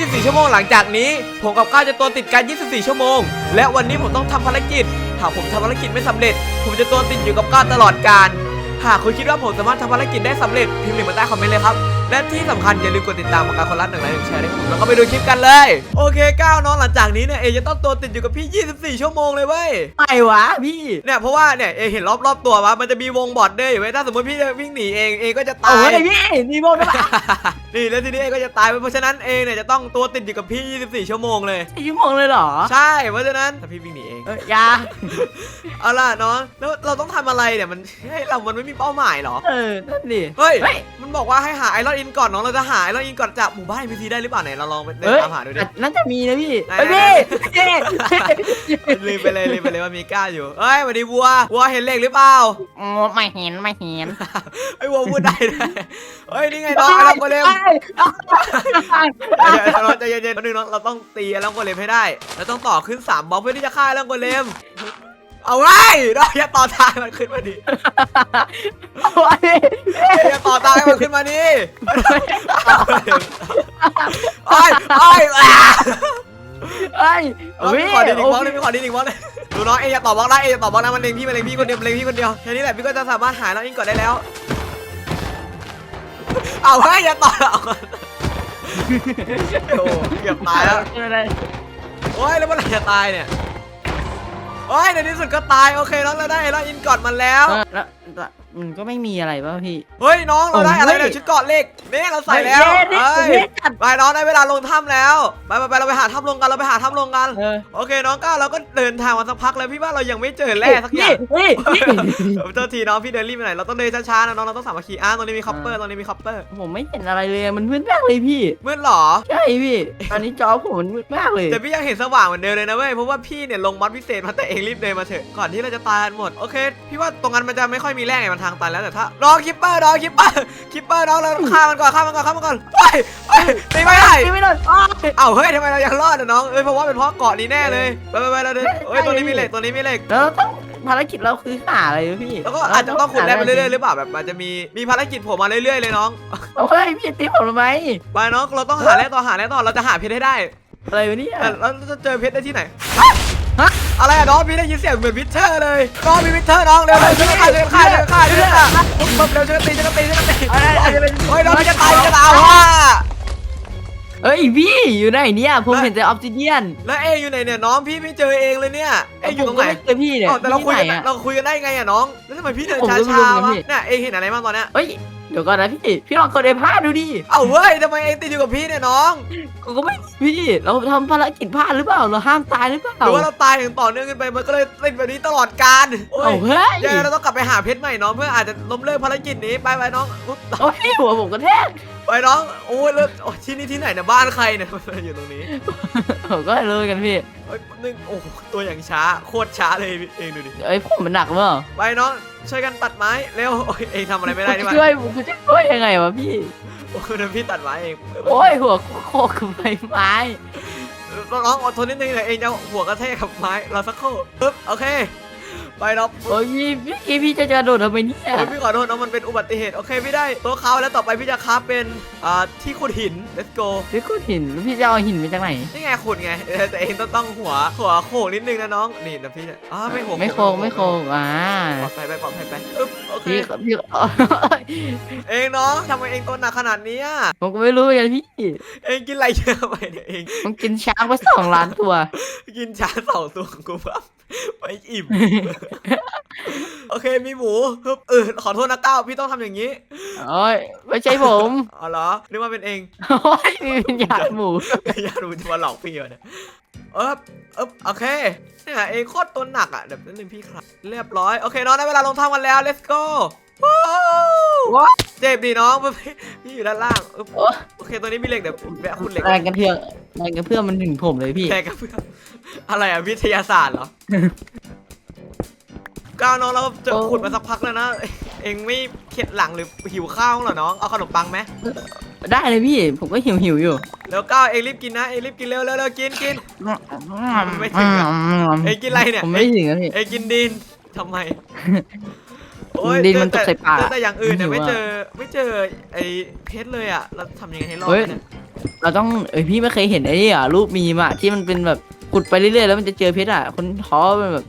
24 ชั่วโมงหลังจากนี้ ผมกับก้าวจะตัวติดกัน 24 ชั่วโมง และวันนี้ผมต้องทำภารกิจ หากผมทำภารกิจไม่สำเร็จ ผมจะตัวติดอยู่กับก้าวตลอดการ หากคุณคิดว่าผมสามารถทำภารกิจได้สำเร็จพิมพ์หนึ่งมาใต้คอมเมนต์เลยครับ และที่สำคัญอย่าลืมกดติดตามมาการคนละหนึ่งไลค์หนึ่งแชร์ให้ผมแล้วก็ไปดูคลิปกันเลย โอเคก้าวน้องหลังจากนี้เนี่ยเอจะต้องตัวติดอยู่กับพี่ 24 ชั่วโมงเลยเว้ยไปวะพี่ เนี่ยเพราะว่าเนี่ยเอเห็นรอบๆตัววะมันจะมีวงบอดเด้ยไว้ยถ้าสมมติพี่จะวิ่งหนีเองเอก็จะโอ้ตายย พี่นี่โมได้ปะนี่แล้วทีนี้เอก็จะตายไปเพราะฉะนั้นเองเนี่ยจะต้องตัวติดอยู่กับพี่ 24 ชั่วโมงเลย ไอ้ชั่วโมงเลยเหรอใช่เพราะฉะนั้นถ้าพี่วิ่งหนีเอง เอ้ยอยาเอาล่ะน้องแล้วเราต้องทำอะไรเนี่ยมันให้เรามันไม่มีเป้าหมายเหรอ เออนั่นดิเฮ้ยเฮ้ยมันบอกว่าให้หาไอรอนอินก่อนน้องเราจะหาไอรอนอินก่อนจากหมู่บ้านพีซีได้หรือเปล่าไหนเราลองไปเดินเอ้ยตามหาดูดิ น่าจะมีนะพี่ไหนเฮ้ยพี่พี่ลืมไปเลยลืมไปเลยว่ามีก้าอยู่เอ้ยสวัสดีวัววัวเห็นเหล็กหรือเปล่าอ๋อไม่เห็นไม่เห็นไอ้วัวพูดได้ด้วยเฮ้ยนี่ไงน้องไอ้ลองโกเลมเดี๋ยวเราใจเย็นๆนิดนึงน้องเราต้องตีไอ้ลองโกเลมให้ได้เราต้องต่อขึ้น3บล็อกเพื่อที่จะฆ่าไอ้ลองโกเลม เอาไว้เราอย่าต่อทางให้มันขึ้นมาดิโอ้ยอย่าต่อทางให้มันขึ้นมาดิไอ้ไอ้ยอะ เอ้ยเอาพี่ขอดินอีกบล็อกหนึงพี่ขอดินอีกบล็อกหนึงดูน้องเอยอย่าต่อบล็อกได้เอยอย่าต่อบล็อกนะมันเล็งพี่มันเล็งพี่คนเดียวมันเล็งพี่คนเดียวแค่นี้แหละพี่ก็จะสามารถหายแล้วอิงก่อนได้แล้ว เอาเฮ้ยอย่าต่อเอาโอ้เกือบตายแล้วโอ้ยแล้วเมื่อไหร่จะตายเนี่ย โอ้ยในที่สุดก็ตายโอเคน้องเราได้ไอรอนอินกอดมันแล้วแล้วแล้วมันก็ไม่มีอะไรป่ะพี่ เฮ้ยน้องเราได้อะไรเนี่ยโอ้ยชุดเกาะเหล็กนี่เราใส่แล้วเย้เฮ้ยเย้จัด ไปน้องได้เวลาลงถ้ำแล้วไปไปไปเราไปหาถ้ำลงกันเราไปหาถ้ำลงกัน เออโอเคน้องก้าวเราก็เดินทางมาสักพักแล้วพี่ว่าเรายังไม่เจอแร่สักอย่าง นี่นี่เออโทษทีน้องพี่เดินรีบไปไหนเราต้องเดินช้าๆนะน้องเราต้องสามัคคีอะตรงนี้มีคอปเปอร์ตรงนี้มีคอปเปอร์ผมไม่เห็นอะไรเลยมันมืดมากเลยพี่ มืดเหรอ ใช่พี่ ตอนนี้จอผมมันมืดมากเลย แต่พี่ยังเห็นสว่างเหมือนเดิมเลยนะเว้ยเพราะว่าพี่เนี่ยลงมัดพิเศษมาแต่เองรีบเดินมาเถอะก่อนที่เราจะตายกันหมดโอเคพี่ว่าตรงนั้นมันจะไม่ค่อยมีแร่ไงมันทางตันแล้วแต่ถ้าน้องคิปเปอร์น้องคิปเปอร์คิปเปอร์น้องเราต้องฆ่ามันก่อนฆ่ามันก่อนฆ่ามันก่อนไปไปตีไม่ได้ไม่ได้อ้าวเอ้าเฮ้ยทำไมเรายังรอดอะน้องเอ้ยเพราะว่าเป็นเพราะเกาะนี้แน่เลยไปไปไปเราเดินเฮ้ยตัวนี้มีเหล็กตัวนี้มีเหล็กแล้วต้องภารกิจเราคือหาอะไรวะพี่แล้วก็อาจจะต้องขุดแร่ไปเรื่อยๆหรือเปล่าแบบมันจะมีมีภารกิจโผล่มาเรื่อยๆเลยน้องเฮ้ยพี่ตีผมทำไมไปน้องเราต้องหาแร่ต่อหาแร่ต่อเราจะหาเพชรให้ได้อะไรวะเนี่ยแต่เราจะเจอเพชรได้ที่ไหน ฮะอะไรอะน้องพี่ได้ยินเสียงเหมือนวิเทอร์เลยน้องมีวิเทอร์น้องเร็วเร็วช่วยกันฆ่าช่วยกันฆ่าช่วยกันฆ่าช่วยกันฆ่าเร็วช่วยกันตีช่วยกันตีช่วยกันตีโอ้ยน้องจะตายจะตายว่ะเอ้ยพี่อยู่ไหนเนี่ยผมเห็นแต่ออฟซิเดียนแล้วเออยู่ไหนเนี่ยน้องพี่ไม่เจอเองเลยเนี่ยเออยู่ตรงไหนเจอพี่เนี่ยแต่เราคุยกันเราคุยกันได้ไงอะน้องแล้วทำไมพี่เดินช้าก็ไม่ช้ารู้เหมือนกันวะเนี่ยเอเห็นอะไรบ้างตอนเนี้ยเฮ้ย เดี๋ยวก่อนนะพี่ พี่ลองกดไอ้ผ้าดูดิ เอ้าเว้ยทำไมเองติดอยู่กับพี่เนี่ยน้องกูก็ไม่พี่ เราทำภารกิจพลาดหรือเปล่า เราห้ามตายหรือเปล่าหรือว่าเราตายอย่างต่อเนื่องกันไปมันก็เลยติดแบบนี้ตลอดกาลโอ้เอ้ายเฮ้ยยังไงเราต้องกลับไปหาเพชรใหม่น้องเพื่ออาจจะล้มเลิกภารกิจนี้ไปไปน้องอุ๊ยโอ้ยหัวผมกระแทก ไปน้องโอ้ยเลิกโอ้ยที่นี่ที่ไหนเนี่ยบ้านใครเนี่ย อยู่ตรงนี้ผมก็เลยรู้กันพี่เอ้ยนึงโอ้โหตัวอย่างช้าโคตรช้าเลยเองดูดิเอ้ยผมมันหนักเปล่าไปน้องช่วยกันตัดไม้เร็วโอ้ยเองทำอะไรไม่ได้นี่หว่าช่วยผมจะช่วยยังไงวะพี่โอ้ยเดี๋ยวพี่ตัดไม้เองโอ้ยหัวโคกกับใบไม้น้องอดทนนิดนึงเดี๋ยวเองจะหัวกระแทกกับไม้เราสักครู่ปึ๊บโอเค ไปน้องโอ้ยพี่พี่กี้พี่จะจะโดดทำไมเนี่ยโอ้ยพี่ขอโทษน้องมันเป็นอุบัติเหตุโอเคพี่ได้ตัวเขาแล้วต่อไปพี่จะคราฟเป็นอ่าที่ขุดหิน let's go พี่ขุดหินแล้วพี่จะเอาหินมาจากไหนนี่ไงขุดไงเออแต่เองต้องต้องหัวหัวโขกนิดนึงนะน้องนี่เดี๋ยวพี่จะอ๋อไม่โขกไม่โคงไม่โคงอ่าปลอดภัยไปปลอดภัยไปอึ๊บโอเคพี่พี่เองน้องทำไมเองตัวหนักขนาดเนี้ยผมก็ไม่รู้เหมือนกันพี่เองกินอะไรเยอะไปเนี่ยเองผมกินช้างไปสองล้านตัว กินชาสองตัวของกูแบบไปอิ่มโอเคมีหมูฮึบเออขอโทษนะก้าวพี่ต้องทำอย่างนี้โอ้ยไม่ใช่ผมอ๋อเหรอนึกว่าเป็นเองโอ้ยมีวิญญาณหมูญาติรู้จะมาหลอกพี่เหรอเนี่ยเอ๊บเอ๊บโอเคเนี่ยเองโคตรตัวหนักอะเดี๋ยวนิดนึงพี่ครับเรียบร้อยโอเคน้องได้เวลาลงทำกันแล้ว let's go ว้าวว้าเจ็บดีน้องพี่พี่อยู่ด้านล่างอึ๊บโอ้ยโอเคตัวนี้มีเหล็กเดี๋ยวแวะคุณเหล็กแรงกันเพื่อนแรงกันเพื่อนมันถึงผมเลยพี่แทนกับเพื่อนอะไรอะวิทยาศาสตร์เหรอ ก้าวน้องเราจะโอ้ขุดมาสักพักแล้วนะ เองไม่เข็ดหลังหรือหิวข้าวเหรอน้อง เอาขนมปังไหม ได้เลยพี่ ผมก็หิวหิวๆอยู่แล้วก้าวเองรีบกินนะ เองรีบกินเร็วเร็วเร็วกินกิน ไม่ถึงอะ เอ้ยกินอะไรเนี่ย ผมไม่ถึงอะพี่ เองกินดินทำไมดินมันตกใส่ปากแต่แต่อย่างอื่นเนี่ยมันหิวไม่อะเจอไม่เจอไอ้เพชรเลยอะ เราทำยังไงให้รอดเฮ้ยเนี่ย เราต้องเอ้ยพี่ไม่เคยเห็นไอ้นี่อะรูปมีมอะที่มันเป็นแบบขุดไปเรื่อยๆแล้วมันจะเจอเพชรอะคนท้อมันแบบ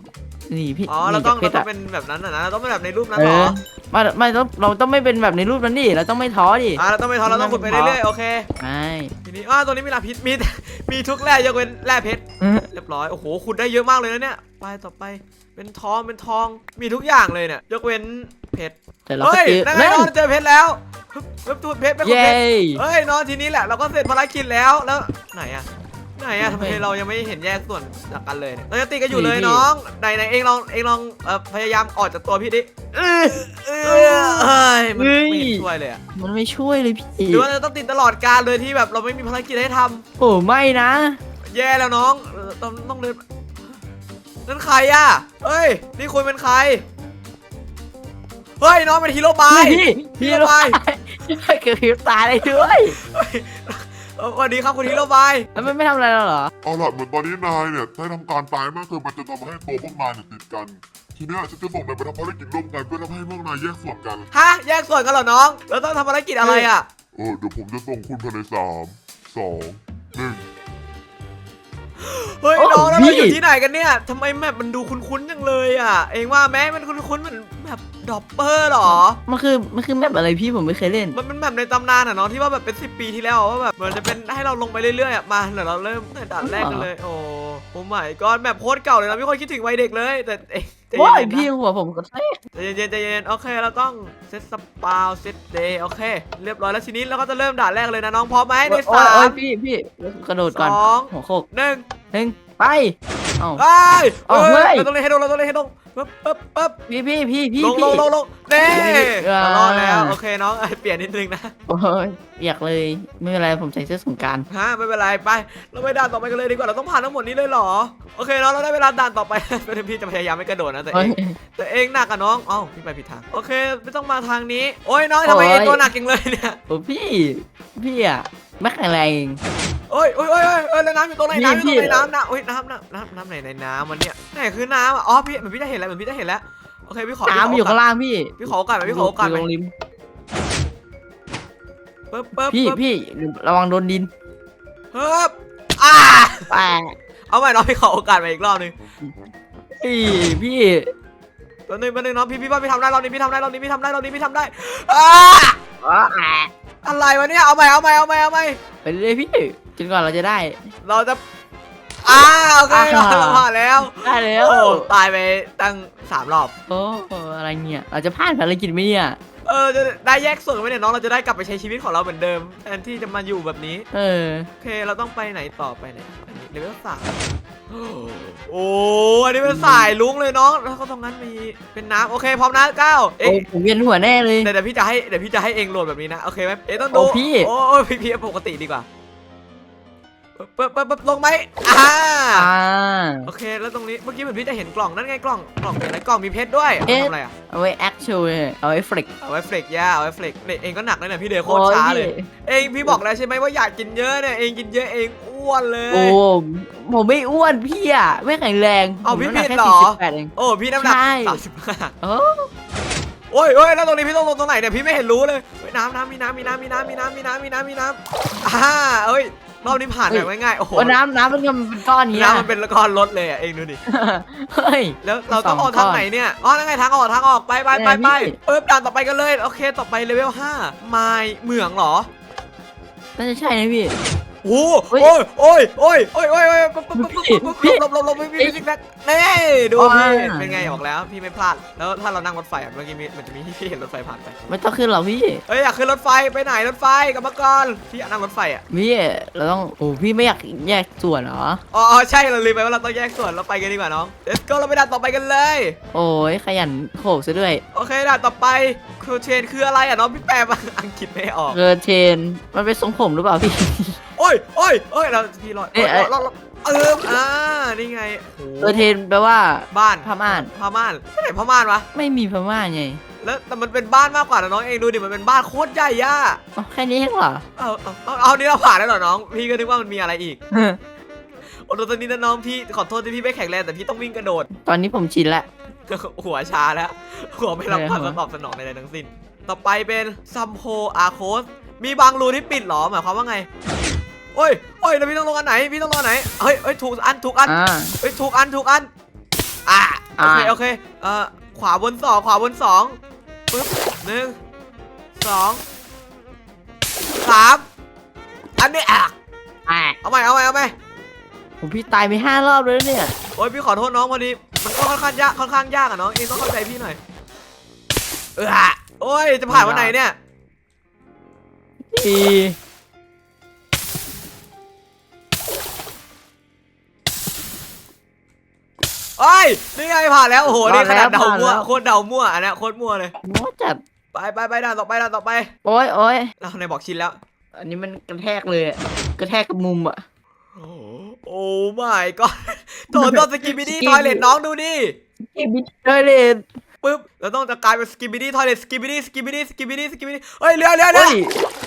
นี่พี่อ๋อเราต้องนี่เราจกพชรต้องเป็นแบบนั้นนะนะเราต้องเป็นแบบในรูปนั้นเอเหรออไม่ไม่ต้องเราต้องไม่เป็นแบบในรูปนั้นดิเราต้องไม่ท้อดิอ่าเราต้องไม่ท้อเราต้องขุดไปเรื่อยๆโอเคใช่ทีนี้อ่าตัวนี้มีลาพิษมี มีทุกแร่ยกเว้นแร่เพชร เรียบร้อยโอ้โหขุดได้เยอะมากเลยนะเนี่ยไปต่อไปเป็นทองเป็นทองมีทุกอย่างเลยเนี่ยยกเว้นเพชรแต่เราก็เฮ้ยเจอนั่นไงนั่นน้องเจอเพชรแล้วฮึบฮึบตัวเพชรไปขุดเย้เพชรเฮ้ยน้องทีนี้แหละเราก็เสร็จภารกิจแล้วแล้วไหนอะ ไหนอะทำไมไม่เรายังไม่เห็นแยกส่วนจากกันเลยเนี่ยเราจะตีกันอยู่เลยนี่พี่น้องไหนไหนเองลองเองลองเอ่อพยายามออกจากตัวพี่ดิเออเออเฮ้ยมันไม่เห็นช่วยเลยอะมันไม่ช่วยเลยพี่หรือว่าเราต้องติดตลอดการเลยที่แบบเราไม่มีภารกิจให้ทำโอ้ไม่นะ แย่แล้วน้องเออต้องต้องเดินนั่นใครอะเฮ้ยนี่คุณเป็นใครเฮ้ยน้องเป็นฮีโร่บาย พี่พี่พี่ระบายเกิดพริบตาได้ด้วยเออสวัสดีครับคุณฮีโร่บายแล้วมันไม่ทำอะไรเราเหรอ เอาล่ะเหมือนตอนนี้นายเนี่ยได้ทำการตายมากคือมันจะทำให้ตัวพวกนายเนี่ยติดกัน ทีเนี้ยฉันจะส่งนายไปทำภารกิจร่วมกันเพื่อทำให้พวกนายแยกส่วนกัน ฮะ แยกส่วนกันเหรอน้องเราต้องทำภารกิจอะไรอะ เออเดี๋ยวผมจะส่งคุณภายในสามสองหนึ่งเฮ้ยโอ้น้องแล้วเราพี่อยู่ที่ไหนกันเนี่ยทำไมแมปมันดูคุ้นๆจังเลยอะ เองว่าแม้มันคุ้นๆเหมือนแบบ ดอปเปอร์หรอ มันคือมันคือแมปอะไรพี่ผมไม่เคยเล่น มันเป็นแบบในตำนานอะเนาะที่ว่าแบบเป็นสิปีที่แล้วอะว่าแบบมันจะเป็นให้เราลงไปเรื่อยๆอะมาเดี๋ยวเราเริ่มตั้งแต่ด่านแรกกันเลยโอ้โหใหม่ก็แบบโคตรเก่าเลยนะไม่ค่อยคิดถึงวัยเด็กเลย แต่เอ๊ะใจโอ้ยเย็นๆพี่นะหัวผมก็แท้ใจเย็นๆใจเย็นๆโอเค เราต้องเซตสปาวเซตเดย์โอเค เรียบร้อยแล้วทีนี้เราก็จะเริ่มด่านแรกเลยนะน้องพร้อมไหมในโอ้สายโอ้ยม พี่พี่กระโดดก่อนสอง หัวโคกหนึ่งหนึ่งไปเอ้าเอ้ยเอาเฮ้เฮ้ยยเราต้องเล่นให้ลงเราต้องเล่นให้ลง ปึ๊บปึ๊บปึ๊บพี่พี่พี่พี่ลงลพี่งลงลงเน่อ่าเรารอดแล้วโอเคน้องเอ้ยเปลี่ยนนิดนึงนะโอ้ยอยากเลยไม่เป็นไรผมใส่เสื้อสงกรารฮะไม่เป็นไรไป เราไปด่านต่อไปกันเลยดีกว่าเราต้องผ่านทั้งหมดนี้เลยเหรอโอเคน้องเราได้เวลาด่านต่อไปเป็นพี่จะพยายามไม่กระโดดนะแต่เองแต่เองหนักอะน้องเอ้าพี่ไปผิดทางโอเคไม่ต้องมาทางนี้ โอ้ยน้องทำไมโอ้ยเองตัวหนักจังเลยเนี่ยโอ้พี่พี่อะไม่แข็งแรง เองโอ้ยโอ้ยโอ้ยโอ้ยเอ้ยแล้วน้ำอยู่ตรงไหนพี่น้ำอยู่ตรงไหนพี่น้ำน้ำโอ้ยน้ำน้ำน้ำน้ำไหนในน้ำมันเนี่ยไหนคือน้ำอะอ๋อพี่เหมือนพี่จะเห็นแล้วเหมือนพี่จะเห็นแล้วโอเคพี่ขอพี่ขน้ำอยู่ข้างล่างพี่พี่ขอโอกาสไหมพี่ขอโอกาสไหมยู่ตรงริมปึ๊บปึ๊บพี่ปึ๊บพี่ระวังโดนดินปึ๊บอ่าแปะเอาใหม่น้องพี่ขอโอกาสไปอีกรอบหนึงพี่พี่ตัวหนึ่งตัวหนึ่งน้องพี่พี่ว่าพี่ทำได้รอบนี้พี่ทำได้รอบนี้พี่ทำได้รอบนี้พี่ทำได้อ่าอ๋อแอะอะไรวะเนี่ยเอาใหม่เอาใหม่เอาใหม่เอาใหม่ไปเลยพี่ จนกว่าเราจะได้ เราจะอ่าโอเคอ่า เราผ่านแล้วได้แล้วโอ้ตายไปตั้งสามรอบ โอ้อะไรเนี่ย เราจะผ่านภารกิจไหมเนี่ย เออจะได้แยกส่วนไหมเนี่ยน้องเราจะได้กลับไปใช้ชีวิตของเราเหมือนเดิมแทนที่จะมาอยู่แบบนี้ เออ โอเค เราต้องไปไหนต่อไปไหนอันนี้เลเวลสามโอ้อันนี้เป็นสายลุงเลยน้อง แล้วก็ตรงนั้นมีเป็นน้ำโอเคพร้อมนะเก้าโอ้เอ๊ะผมเวียนหัวแน่เลย เดี๋ยวเดี๋ยวพี่จะให้เดี๋ยวพี่จะให้เองโหลดแบบนี้นะ โอเคไหมเอ๊ะต้องดูโอ้พี่ โอ้โอ้พี่พี่ปกติดีกว่า ปึ๊บปึ๊บปึ๊บลงไหมอ่าอ่า โอเค แล้วตรงนี้เมื่อกี้เหมือนพี่จะเห็นกล่องนั่นไงกล่องกล่องมีอะไรกล่องมีเพชรด้วยเอาเอ๊ะ ทำอะไรอะเอาไว้แอคชั่เอาไว้ฟลิกเอาไว้เฟลกย่าเอาไว้เฟลกเนี่ยเองก็หนักเลยเนี่ยพี่เดย์โคตรช้าเลย เองพี่บอกแล้วใช่ไหมว่าอยากกินเยอะเนี่ยเองกินเยอะเองอ้วนเลยโอ้ผมไม่อ้วนพี่อะไม่แข็งแรงเอาพี่ผมน้ำหนักผิดแค่เหรอสี่สิบแปดเอง โอ้พี่น้ำหนักใช่ สามสิบห้า โอ้ โอ้ยโอ้ยแล้วตรงนี้พี่ต้องลงตรงไหนเนี่ยพี่ไม่เห็นรู้เลยเฮ้ยน้ำน้ำมีน้ำมีน้ำมีน้ำมีน้ำมีน้ำมีน้ำมีน้ำอ่าเอ้ย รอบนี้ผ่านแบบง่ายๆโอ้โหโอ้น้ำน้ำมันก็เป็นก้อนนี้อะน้ำมันเป็นละครรถเลยอะเองดูดิเฮ้ย แล้วเราต้องสออองกทางก้อนไหนเนี่ยอ๋อนั่นไงทางออกทางออกไปไปไปเนี่ยไปพี่เอ๊บด่านต่อไปกันเลยโอเคต่อไปเลเวล5ไม้เหมืองเหรอน่าจะใช่นะพี่ โอ้เฮ้ยโอ้ยโอ้ยโอ้ยโอ้ยโอ้ยโอ้ยปุ๊บปุ๊บปุ๊บปุ๊บปุ๊บพี่หลบหลบหลบไม่มีซิกแซกนี่ดูอ๋อพี่เป็นไงออกแล้วพี่ไม่พลาดแล้วถ้าเรานั่งรถไฟอะเมื่อกี้มีมันจะมีที่เห็นรถไฟผ่านไปไม่ต้องขึ้นหรอกพี่เอ้ยอยากขึ้นรถไฟไปไหนรถไฟกลับมาก่อนพี่อยากนั่งรถไฟอะพี่เราต้องโอ้พี่ไม่อยากแยกส่วนเหรออ๋ออ๋อใช่เราลืมไปว่าเราต้องแยกส่วนเราไปกันดีกว่าน้อง let's go เราไปด่านต่อไปกันเลย โอ้ยขยันโขกซะด้วยโอเคด่านต่อไปครูเชนคืออะไรอะน้องพี่แปลมาอังกฤษไม่ออกเกอร์เทนมันเป็นทรงผมหรือเปล่าพี่โอ้ยโอ้ยโอ้ยเราพี่รอดเอ๊ะรอดรอดเอออ่านี่ไงโอ้โหเกอร์เทนแปลว่า บ้านพม่าน พม่านไม่ไหนพม่านวะไม่มีพม่านไงแล้วแต่มันเป็นบ้านมากกว่านะน้องเองดูดิมันเป็นบ้านโคตรใหญ่ย่าอ๋อแค่นี้เองเหรอ เอาเอาเอาเอานี่เราผ่านแล้วเหรอน้อง พี่ก็นึกว่ามันมีอะไรอีกโอ้โหตอนนี้นะน้องพี่ขอโทษที่พี่ไม่แข็งแรงแต่พี่ต้องวิ่งกระโดด ตอนนี้ผมชินแล้วหัวชาแล้ว หัวไม่รับไม่การหัวตอบสนองใดๆทั้งสิ้น ต่อไปเป็นซัมโพอาโคส มีบางรูที่ปิดเหรอหมายความว่าไง โอ้ยโอ้ยแล้วพี่ต้องลงอันไหนพี่ต้องลงอันไหนเฮ้ยเฮ้ยถูกอันถูกอันอ่า เฮ้ยถูกอันถูกอันอะโอเคอ่า โอเคเอ่อขวาบนสองขวาบนสองปึ๊บหนึ่งสองสามอันนี้อะอ่าเอาใหม่เอาใหม่เอาใหม่ผมพี่ตายไปห้ารอบแล้วเนี่ย โอ้ยพี่ขอโทษน้องพอดีมันก็ค่อนข้างยากค่อนข้างยากอะน้องเองต้องเข้าใจพี่หน่อยเออโอ้ยจะผ่านวันไหนเนี่ย อี โอ้ยนี่ไงผ่านแล้วโอ้โหนี่ขนาดเดามั่วโคตรเดามั่วอันเนี้ยโคตรมั่วเลยโม้จัดไปไปไปด่านต่อไปด่านต่อไปโอ้ยโอ้ยเราในบอกชินแล้ว อันนี้มันกระแทกเลยอะกระแทกกับมุมอะโอ้ไม่ก็โถต้นสกิบิดี้ทอยเลทน้องดูดิเก็บบิดเลยเลยปึ๊บเราต้องจะกลายเป็นสกิบิดี้ทอยเลทสกิบิดี้สกิบิดี้สกิบิดี้สกิบิดี้เฮ้ยเรือเรือเรือเฮ้ย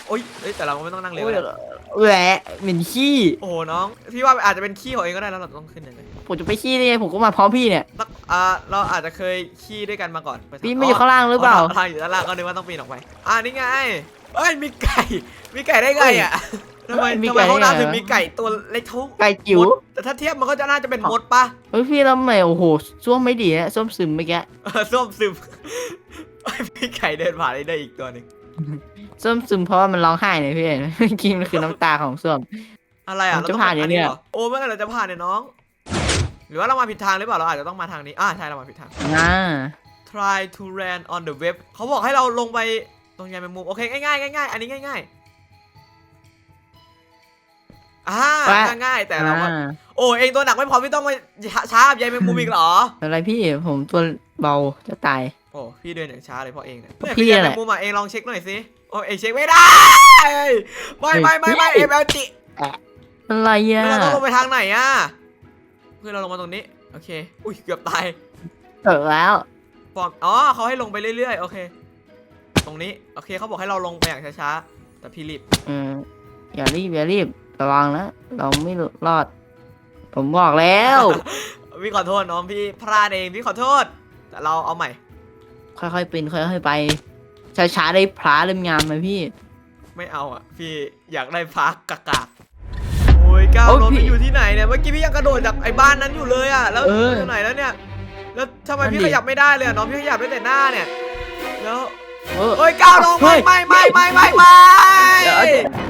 โอ้ยเอ้ยแต่เราก็ไม่ต้องนั่งเรือโอ้ยก็ได้ แหวะเหม็นขี้โอ้โหน้องพี่ว่าอาจจะเป็นขี้ของเองก็ได้แล้วเราต้องขึ้นยังไงผมจะไปขี้ได้ไงผมก็มาพร้อมพี่เนี่ยนักอ่าเราอาจจะเคยขี้ด้วยกันมาก่อนปพี่ไม่อยู่ข้างล่างหรือเปล่า ทางอยู่ด้านล่างก็นึกว่าต้องปีนออกไปอ่านี่ไงเอ้ยมีไก่ มีไก่ได้ไงอะทำไมมีทำไมไก่ได้ห้องน้ำไงถึงวะมีไก่ตัวเล็กเท่าไก่จิ๋วมดแต่ถ้าเทียบมันก็จะน่าจะเป็นมดปะเฮ้ยพี่แล้วทำไมโอ้โหส้วมไม่ดีนะส้วมซึมเมื่อกี้เออส้วมซึมมีไก่เดินผ่านได้อีกตัวหนึ่ง ส้วมซึมเพราะว่ามันร้องไห้เนี่ยพี่เห็นไหมเมื่อกี้มันคือน้ำตาของส้วมอะไรอะผมจะรต้งผ่านอย่างเนี้ย หรอโอ้เมื่อไหร่เราจะผ่านเนี่ยน้อง หรือว่าเรามาผิดทางหรือเปล่าเราอาจจะต้องมาทางนี้อ่าใช่เรามาผิดทาง อ่า try to land on the web เขาบอกให้เราลงไปตรงยานแมงมุมโอเคง่ายๆง่ายๆอันนี้ง่ายๆอ่าแปะง่ายๆแต่เราก็อ่าโอ้เองตัวหนักไม่พอพี่ต้องมาช้ากับยายแมงมุมอีกเหรอ อะไรพี่ผมตัวเบาจะตายโอ้พี่เดินอย่างช้าเลยเพราะเองเนี่ยก็เนี่ยพี่พี่ยายแหแมละงมุมอะเองลองเช็คหน่อยสิโอ้เองเช็คไม่ได้ไม่ไม่ไม่ไม่เฮ้เอ็ยมเอลจิอะไรอะเราต้องลงไปทางไหนอะเพื่อนเราลงมาตรงนี้โอเค อุ้ยเกือบตายเออแล้วปอมอ๋อเขาให้ลงไปเรื่อยๆโอเค ตรงนี้โอเคเขาบอกให้เราลงไปอย่างช้าๆแต่พี่รีบเอออย่ารีบอย่ารีบระวังนะเราไม่รอด ผมบอกแล้ว พี่ขอโทษน้องพี่พลาดเองพี่ขอโทษ แต่เราเอาใหม่ ค่อยๆเป็นค่อยๆไป ช้าๆได้พระเล่มงามไหมพี่ ไม่เอาอะ พี่อยากได้พักกากากโอ้ยก้าวโอ้ยรถพี่ไปอยู่ที่ไหนเนี่ยเมื่อกี้พี่ยังกระโดดจากไอ้บ้านนั้นอยู่เลยอะแล้วเอออยู่ไหนแล้วเนี่ย แล้วทำไมนั่นพี่ดิ ขยับไม่ได้เลยอะน้องพี่ขยับได้แต่หน้าเนี่ยแล้วเออเฮ้ยก้าวลงเฮ้ไม่ย ไม่ไม่ไม่ไม่ไม่เดี๋ยว